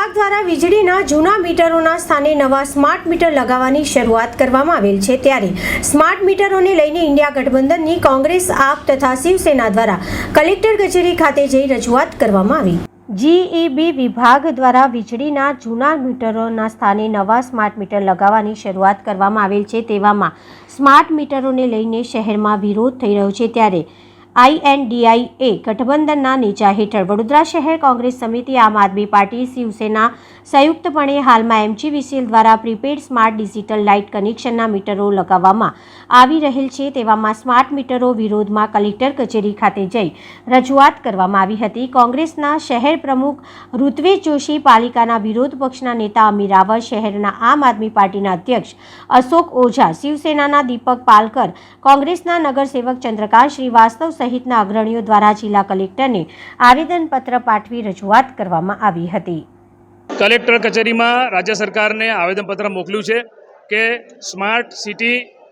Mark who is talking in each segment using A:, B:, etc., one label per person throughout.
A: વિભાગ દ્વારા વીજળીના જૂના મીટરોના સ્થાને નવા સ્માર્ટ મીટર લગાવવાની શરૂઆત કરવામાં આવેલ છે ત્યારે સ્માર્ટ મીટરોને લઈને ઇન્ડિયા ગઠબંધનની કોંગ્રેસ, આપ તથા શિવસેના દ્વારા કલેક્ટર કચેરી ખાતે જઈ રજૂઆત કરવામાં આવી. જીઈબી વિભાગ દ્વારા વીજળીના જૂના મીટરોના સ્થાને નવા સ્માર્ટ મીટર લગાવવાની શરૂઆત કરવામાં આવેલ છે તેવામાં સ્માર્ટ મીટરોને લઈને શહેરમાં વિરોધ થઈ રહ્યો છે ત્યારે આઈએનડીઆઈ એ ગઠબંધનના નીચા હેઠળ વડોદરા શહેર કોંગ્રેસ સમિતિ, આમ આદમી પાર્ટી, શિવસેના સંયુક્તપણે હાલમાં એમજીવીસીએલ દ્વારા પ્રીપેડ સ્માર્ટ ડિજિટલ લાઇટ કનેક્શનના મીટરો લગાવવામાં આવી રહેલ છે. તેવામાં સ્માર્ટ મીટરો વિરોધમાં કલેક્ટર કચેરી ખાતે જઈ રજૂઆત કરવામાં આવી હતી. કોંગ્રેસના શહેર પ્રમુખ ઋત્વિજ જોશી, પાલિકાના વિરોધ પક્ષના નેતા અમીર રાવત શહેરના આમ આદમી પાર્ટીના અધ્યક્ષ અશોક ઓઝા, શિવસેનાના દીપક પાલકર, કોંગ્રેસના નગરસેવક ચંદ્રકાંત શ્રીવાસ્તવ સહિતના અગ્રણીઓ દ્વારા જિલ્લા કલેક્ટરને આવેદનપત્ર પાઠવી રજૂઆત કરવામાં આવી હતી.
B: કલેક્ટર કચેરીમાં રાજ્ય સરકારને આવેદનપત્ર મોકલ્યું છે કે સ્માર્ટ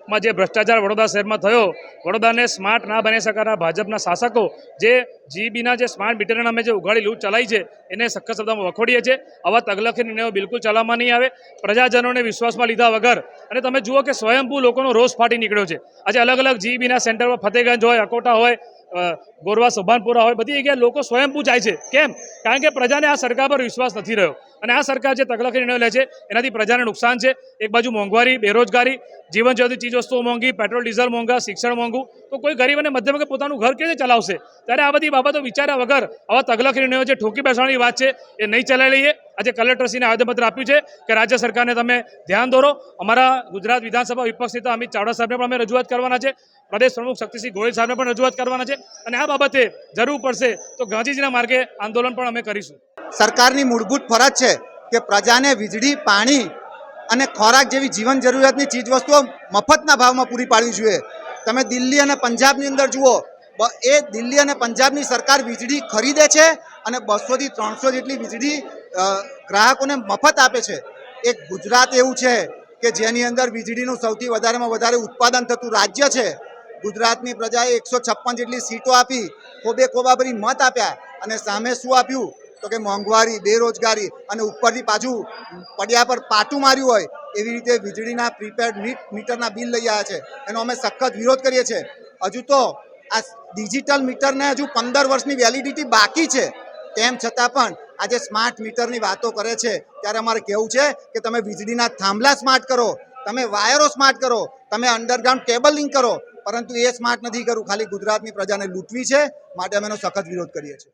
B: સિટીમાં જે ભ્રષ્ટાચાર વડોદરા શહેરમાં થયો, વડોદરાને સ્માર્ટ ના બની શકાના ભાજપના શાસકો જે જીબીના જે સ્માર્ટ મીટરના નામે જે ઉઘાડી લૂંટ ચલાવી છે, એને સખત શબ્દમાં વખોડીએ છીએ. આવા તગલખી નિર્ણયો બિલકુલ ચલાવવામાં નહીં આવે. પ્રજાજનોને વિશ્વાસમાં લીધા વગર. અને તમે જુઓ કે સ્વયંભૂ લોકોનો રોષ ફાટી નીકળ્યો છે. આજે અલગ અલગ જીબીના સેન્ટરમાં ફતેગંજ હોય, અકોટા હોય ગોરવા, સોભાનપુરા હોય, બધી જગ્યાએ લોકો સ્વયંભૂ જાય છે. કેમ? કારણ કે પ્રજાને આ સરકાર પર વિશ્વાસ નથી રહ્યો. અને આ સરકાર જે તકલખી નિર્ણયો લે છે, એનાથી પ્રજાને નુકસાન છે. એક બાજુ મોંઘવારી, બેરોજગારી જીવન ચીજ વસ્તુઓ મોંઘી, પેટ્રોલ, ડીઝલ મોંઘા, શિક્ષણ મોંઘું, તો કોઈ ગરીબ અને મધ્યમ કે પોતાનું ઘર કેવી ચલાવશે? ત્યારે આ બધી બાબતો વિચાર્યા વગર આવા તકલખી નિર્ણયો જે ઠોકી બેસવાની વાત છે, એ નહીં ચલાવી લઈએ. આજે કલેક્ટરશ્રીને આવેદનપત્ર આપ્યું છે કે રાજ્ય સરકારને તમે ધ્યાન દોરો. અમારા ગુજરાત વિધાનસભા વિપક્ષ નેતા અમિત ચાવડા સાહેબને પણ અમે રજૂઆત કરવાના છે. પ્રદેશ પ્રમુખ શક્તિસિંહ ગોયલ સાહેબને પણ રજૂઆત કરવાના છે. અને આ બાબતે જરૂર પડશે તો ગાંધીજીના માર્ગે આંદોલન પણ અમે કરીશું.
C: સરકારની મૂળભૂત ફરજ છે કે પ્રજાને વીજળી, પાણી અને ખોરાક જેવી જીવન જરૂરિયાતની ચીજવસ્તુઓ મફતના ભાવમાં પૂરી પાડવી જોઈએ. તમે દિલ્હી અને પંજાબની અંદર જુઓ એ દિલ્હી અને પંજાબની સરકાર વીજળી ખરીદે છે અને બસોથી ત્રણસો જેટલી વીજળી ગ્રાહકોને મફત આપે છે. એક ગુજરાત એવું છે કે જેની અંદર વીજળીનું સૌથી વધારેમાં વધારે ઉત્પાદન થતું રાજ્ય છે. ગુજરાતની પ્રજાએ એકસો છપ્પન જેટલી સીટો આપી, ખોબે ખોબાભરી મત આપ્યા અને સામે શું આપ્યું? તો કે મોંઘવારી, બેરોજગારી અને ઉપરથી પાછું પડ્યા પર પાટું માર્યું હોય, એવી રીતે વીજળીના પ્રીપેડ મીટ, મીટરના બિલ લઈ આવ્યા છે. એનો અમે સખત વિરોધ કરીએ છીએ. હજુ તો આ ડિજિટલ મીટરને હજુ પંદર વર્ષની વેલિડિટી બાકી છે. તેમ છતાં પણ આજે સ્માર્ટ મીટરની વાતો કરે છે. ત્યારે અમારે કહેવું છે કે તમે વીજળીના થાંભલા સ્માર્ટ કરો, તમે વાયરો સ્માર્ટ કરો, તમે અંડરગ્રાઉન્ડ કેબલ લિંક કરો. પરંતુ એ સ્માર્ટ નથી કરવું ખાલી ગુજરાતની પ્રજાને લૂંટવી છે. માટે અમે એનો સખત વિરોધ કરીએ છીએ.